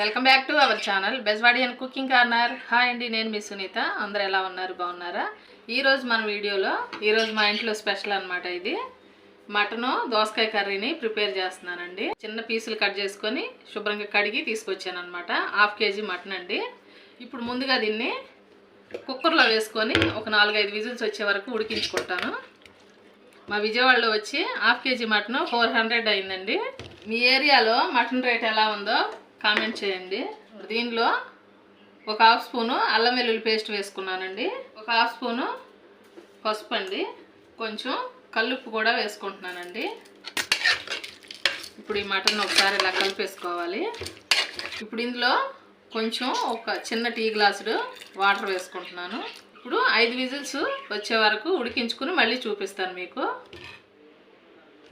Welcome back to our channel Bezwada and cooking corner. Hi అండి నేను మీ సునీత. అందరు ఎలా ఉన్నారు? బాగున్నారా? ఈరోజు మన వీడియోలో ఈరోజు మా ఇంట్లో స్పెషల్ అనమాట ఇది. మటను దోసకాయ కర్రీని ప్రిపేర్ చేస్తున్నానండి. చిన్న పీసులు కట్ చేసుకొని శుభ్రంగా కడిగి తీసుకొచ్చాను అనమాట హాఫ్ కేజీ మటన్ అండి. ఇప్పుడు ముందుగా దీన్ని కుక్కర్లో వేసుకొని ఒక నాలుగైదు విజిల్స్ వచ్చే వరకు ఉడికించుకుంటాను. మా విజయవాడలో వచ్చి half KG mutton four hundred అయిందండి. మీ ఏరియాలో మటన్ రేట్ ఎలా ఉందో కామెంట్ చేయండి. దీనిలో ఒక హాఫ్ స్పూను అల్లం వెల్లుల్లి పేస్ట్ వేసుకున్నానండి. ఒక హాఫ్ స్పూను పసుపు అండి. కొంచెం కల్లుప్పు కూడా వేసుకుంటున్నానండి. ఇప్పుడు ఈ మటన్ ఒకసారి ఇలా కలిపేసుకోవాలి. ఇప్పుడు ఇందులో కొంచెం ఒక చిన్న టీ గ్లాసుడు వాటర్ వేసుకుంటున్నాను. ఇప్పుడు ఐదు విజిల్స్ వచ్చే వరకు ఉడికించుకుని మళ్ళీ చూపిస్తాను మీకు.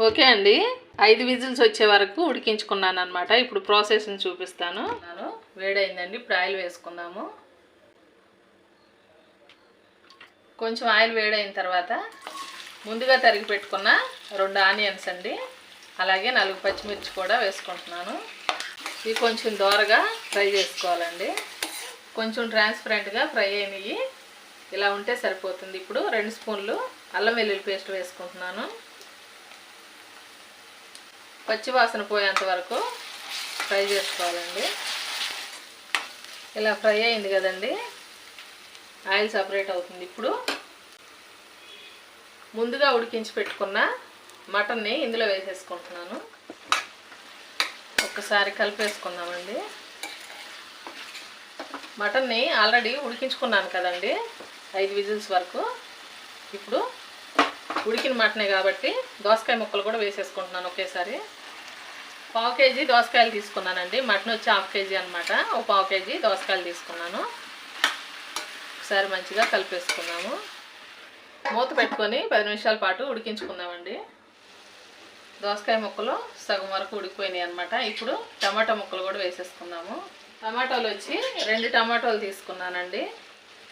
ఓకే అండి. ఐదు విజిల్స్ వచ్చే వరకు ఉడికించుకున్నాను అనమాట ఇప్పుడు ప్రాసెస్ని చూపిస్తాను. నేను వేడైందండి. ఇప్పుడు ఆయిల్ వేసుకుందాము. కొంచెం ఆయిల్ వేడైన తర్వాత ముందుగా తరిగి పెట్టుకున్న రెండు ఆనియన్స్ అండి. అలాగే నాలుగు పచ్చిమిర్చి కూడా వేసుకుంటున్నాను. ఇవి కొంచెం దోరగా ఫ్రై చేసుకోవాలండి. కొంచెం ట్రాన్స్పరెంట్గా ఫ్రై అయినవి ఇలా ఉంటే సరిపోతుంది. ఇప్పుడు రెండు స్పూన్లు అల్లం వెల్లుల్లి పేస్ట్ వేసుకుంటున్నాను. పచ్చి వాసన పోయేంత వరకు ఫ్రై చేసుకోవాలండి. ఇలా ఫ్రై అయింది కదండి. ఆయిల్ సపరేట్ అవుతుంది ఇప్పుడు. ముందుగా ఉడికించి పెట్టుకున్న మటన్ని ఇందులో వేసేసుకుంటున్నాను. ఒక్కసారి కలిపేసుకుందామండి. మటన్ని ఆల్రెడీ ఉడికించుకున్నాను కదండి. ఐదు విజిల్స్ వరకు. ఇప్పుడు ఉడికిన మటనే కాబట్టి దోసకాయ ముక్కలు కూడా వేసేసుకుంటున్నాను ఒకేసారి. పావు కేజీ దోసకాయలు తీసుకున్నానండి. మటన్ వచ్చి హాఫ్ కేజీ అనమాట ఒక పావు కేజీ దోసకాయలు తీసుకున్నాను. ఒకసారి మంచిగా కలిపేసుకున్నాము మూత పెట్టుకొని పది నిమిషాల పాటు ఉడికించుకుందామండి. దోసకాయ ముక్కలు సగం వరకు ఉడికిపోయినాయి అనమాట ఇప్పుడు టమాటా ముక్కలు కూడా వేసేసుకుందాము. టమాటోలు వచ్చి రెండు టమాటాలు తీసుకున్నానండి.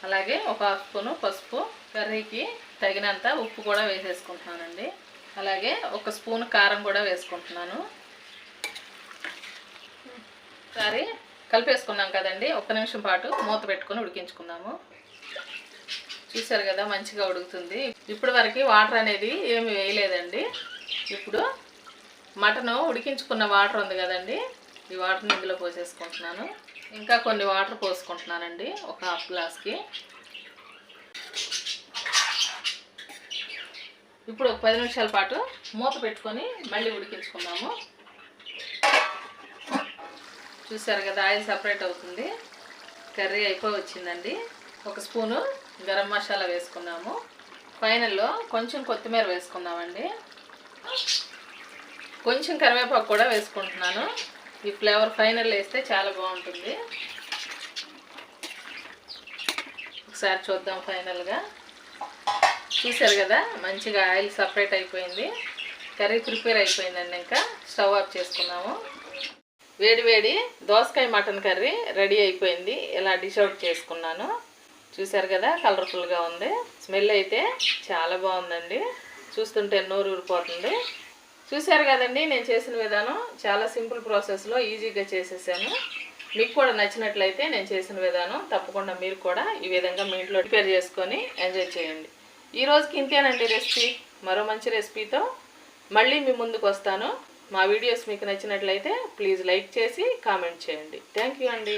అలాగే ఒక హాఫ్ స్పూను పసుపు కర్రీకి తగినంత ఉప్పు కూడా వేసేసుకుంటున్నానండి. అలాగే ఒక స్పూన్ కారం కూడా వేసుకుంటున్నాను. ఒకసారి కలిపేసుకున్నాం కదండి ఒక్క నిమిషం పాటు మూత పెట్టుకొని ఉడికించుకుందాము. చూసారు కదా మంచిగా ఉడుకుతుంది. ఇప్పటి వరకు వాటర్ అనేది ఏమి వేయలేదండి. ఇప్పుడు మటను ఉడికించుకున్న వాటర్ ఉంది కదండి ఈ వాటర్ని ఇందులో పోసేసుకుంటున్నాను. ఇంకా కొన్ని వాటర్ పోసుకుంటున్నానండి ఒక హాఫ్ గ్లాస్కి. ఇప్పుడు ఒక పది నిమిషాల పాటు మూత పెట్టుకొని మళ్ళీ ఉడికించుకుందాము. చూసారు కదా ఆయిల్ సపరేట్ అవుతుంది. కర్రీ అయిపోయి వచ్చిందండి. ఒక స్పూను గరం మసాలా వేసుకున్నాము. ఫైనల్లో కొంచెం కొత్తిమీర వేసుకున్నామండి కొంచెం కరివేపాకు కూడా వేసుకుంటున్నాను. ఈ ఫ్లేవర్ ఫైనల్ వేస్తే చాలా బాగుంటుంది. ఒకసారి చూద్దాం ఫైనల్గా. చూసారు కదా మంచిగా ఆయిల్ సపరేట్ అయిపోయింది. కర్రీ ప్రిపేర్ అయిపోయిందండి ఇంకా. స్టవ్ ఆఫ్ చేసుకున్నాము. వేడి వేడి దోసకాయ మటన్ కర్రీ రెడీ అయిపోయింది. ఇలా డిష్ అవుట్ చేసుకున్నాను? చూసారు కదా కలర్ఫుల్గా ఉంది. స్మెల్ అయితే చాలా బాగుందండి. చూస్తుంటే నోరు ఊరిపోతుంది. చూసారు కదండి నేను చేసిన విధానం. చాలా సింపుల్ ప్రాసెస్లో ఈజీగా చేసేసాను. మీకు కూడా నచ్చినట్లయితే నేను చేసిన విధానం. తప్పకుండా మీరు కూడా ఈ విధంగా మీ ఇంట్లో ప్రిపేర్ చేసుకొని ఎంజాయ్ చేయండి. ఈ రోజుకి ఇంతేనండి రెసిపీ. మరో మంచి రెసిపీతో మళ్ళీ మీ ముందుకు వస్తాను. మా వీడియోస్ మీకు నచ్చినట్లయితే ప్లీజ్ లైక్ చేసి కామెంట్ చేయండి. థ్యాంక్ యూ అండి.